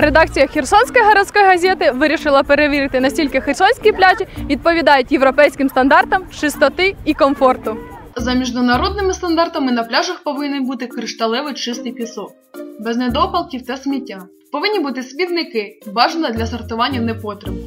Редакція Херсонської городської газети вирішила перевірити, настільки херсонські пляжі відповідають європейським стандартам чистоти і комфорту. За міжнародними стандартами на пляжах повинен бути кришталевий чистий пісок, без недопалків та сміття. Повинні бути смітники, бажано для сортування непотребу.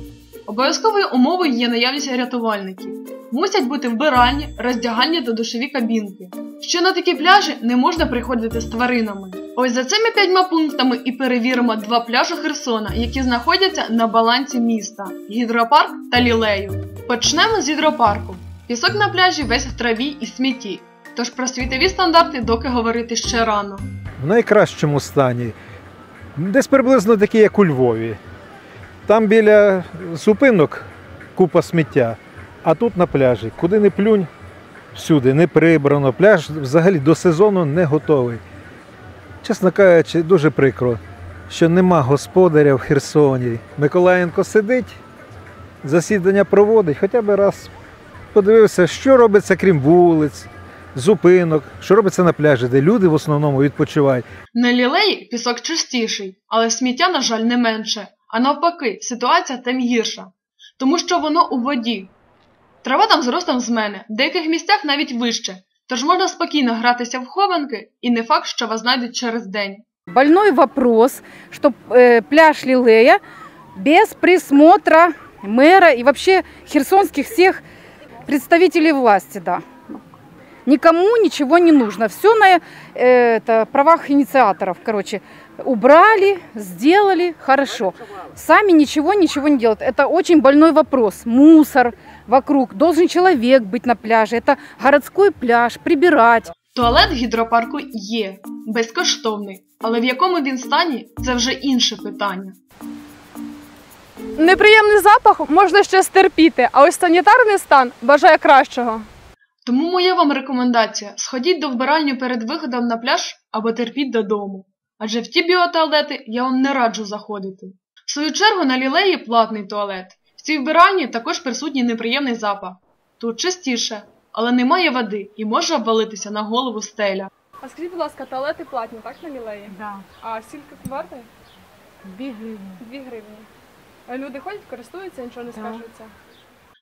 Обов'язковою умовою є наявність рятувальників. Мусять бути вбиральні, роздягальні та душові кабінки. Що на такі пляжі не можна приходити з тваринами. Ось за цими п'ятьма пунктами і перевіримо два пляжі Херсона, які знаходяться на балансі міста: гідропарк та лілею. Почнемо з гідропарку. Пісок на пляжі весь в траві і смітті. Тож про світові стандарти доки говорити ще рано. в найкращому стані. Десь приблизно такі, як у Львові. Там біля зупинок купа сміття, а тут на пляжі, куди не плюнь, всюди не прибрано. Пляж взагалі до сезону не готовий. Чесно кажучи, дуже прикро, що нема господаря в Херсоні. Миколаєнко сидить, засідання проводить, хоча б раз подивився, що робиться крім вулиць, зупинок, що робиться на пляжі, де люди в основному відпочивають. На лілеї пісок чистіший, але сміття, на жаль, не менше. А навпаки, ситуація там гірша, тому що воно у воді. Трава там зростом з мене, в деяких місцях навіть вище, тож можна спокійно гратися в хованки, і не факт, що вас знайдуть через день. Больной вопрос, что э, пляж Лилея без присмотра мэра и вообще херсонских всех представителей власти, да. Никому ничего не нужно. Все на э, это, правах инициаторов, короче. Убрали, сделали, хорошо. Сами ничего, ничего не делают. Это очень больной вопрос. Мусор вокруг. Должен человек быть на пляже. Это городской пляж, прибирать. Туалет в гідропарку є, безкоштовний, але в якому він стані це вже інше питання. Неприємний запах можна ще стерпіти, а ось санітарний стан бажає кращого. Тому моя вам рекомендація: сходіть до вбиральні перед виходом на пляж або терпіть додому. Адже в ті біотуалети я вам не раджу заходити. В свою чергу на лілеї платний туалет. В цій вбиральні також присутній неприємний запах. Тут чистіше, але немає води і може обвалитися на голову стеля. А скажіть, будь ласка, туалети платні, так на лілеї? Да, А скільки вартує? бегали. Дві гривні. А люди ходять, користуються, нічого не Так. скажуться.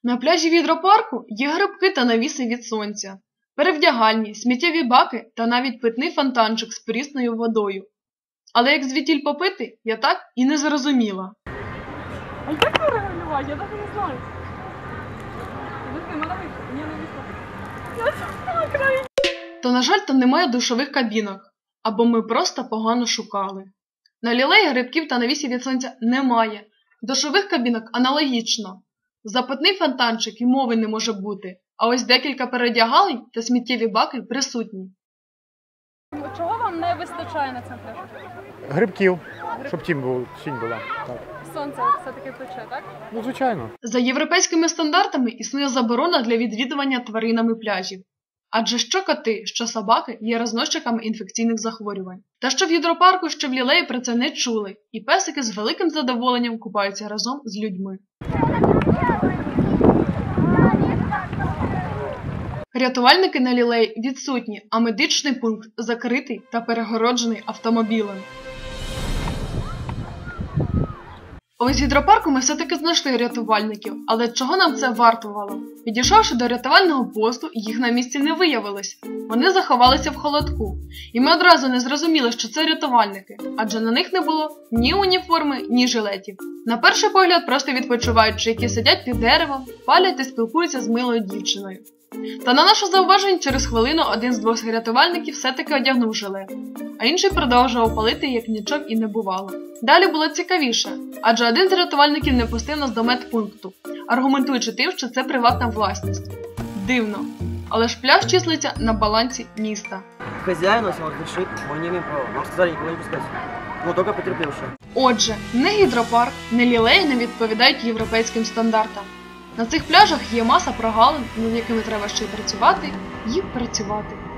На пляжі відропарку є грибки та навіси від сонця, перевдягальні, сміттєві баки та навіть питний фонтанчик з прісною водою. Але як звідтіль попити, я так і не зрозуміла. А як це регулювати? Я навіть не знаю. То, на жаль, там немає душових кабінок, або ми просто погано шукали. На лілеї грибків та навісі від сонця немає. Душових кабінок аналогічно. Запитний фонтанчик і мови не може бути, а ось декілька передягалень та сміттєві баки присутні. Чого вам не вистачає на цьому пляжі? Грибків, щоб тінь, був, тінь була. Так. Сонце все-таки пече, так? Ну, звичайно. За європейськими стандартами існує заборона для відвідування тваринами пляжів. Адже що коти, що собаки є розносчиками інфекційних захворювань. Та що в гідропарку, що в лілеї про це не чули, і песики з великим задоволенням купаються разом з людьми. Рятувальники на лілеї відсутні, а медичний пункт закритий та перегороджений автомобілем. Ось гідропарку ми все-таки знайшли рятувальників, але чого нам це вартувало? Підійшовши до рятувального посту, їх на місці не виявилось. Вони заховалися в холодку, і ми одразу не зрозуміли, що це рятувальники, адже на них не було ні уніформи, ні жилетів. На перший погляд, просто відпочиваючи, які сидять під деревом, палять та спілкуються з милою дівчиною. Та на наше зауваження через хвилину один з двох рятувальників все-таки одягнув жилет, а інший продовжував палити, як нічого і не бувало. Далі було цікавіше, адже один з рятувальників не пустив нас до медпункту, аргументуючи тим, що це приватна власність. Дивно. Але ж пляж числиться на балансі міста. Если он решит, мы не имеем права. Нам сказали никого не пускать. Но только потерпевшие. Отже, не гідропарк, не лілеї не відповідають європейським стандартам. На цих пляжах є маса прогалин, над якими треба ще й працювати і працювати.